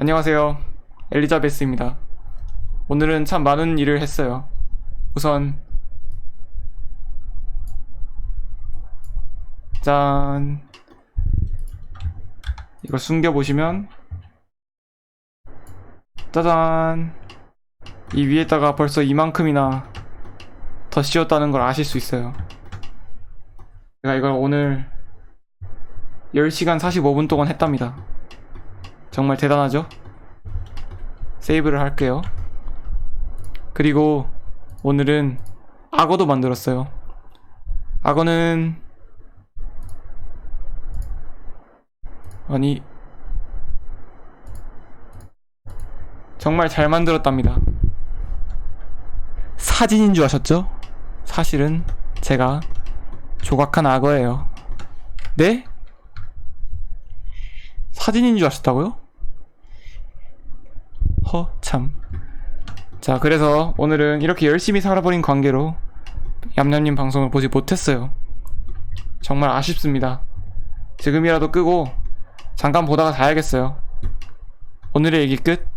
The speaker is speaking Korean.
안녕하세요. 엘리자베스입니다. 오늘은 참 많은 일을 했어요. 우선 짠 이걸 숨겨 보시면 짜잔 이 위에다가 벌써 이만큼이나 더 씌웠다는 걸 아실 수 있어요. 제가 이걸 오늘 10시간 45분 동안 했답니다. 정말 대단하죠? 세이브를 할게요. 그리고 오늘은 악어도 만들었어요. 악어는 아니 정말 잘 만들었답니다. 사진인 줄 아셨죠? 사실은 제가 조각한 악어예요. 네? 사진인 줄 아셨다고요? 허, 참. 자, 그래서 오늘은 이렇게 열심히 살아버린 관계로 얌얌님 방송을 보지 못했어요. 정말 아쉽습니다. 지금이라도 끄고 잠깐 보다가 자야겠어요. 오늘의 얘기 끝.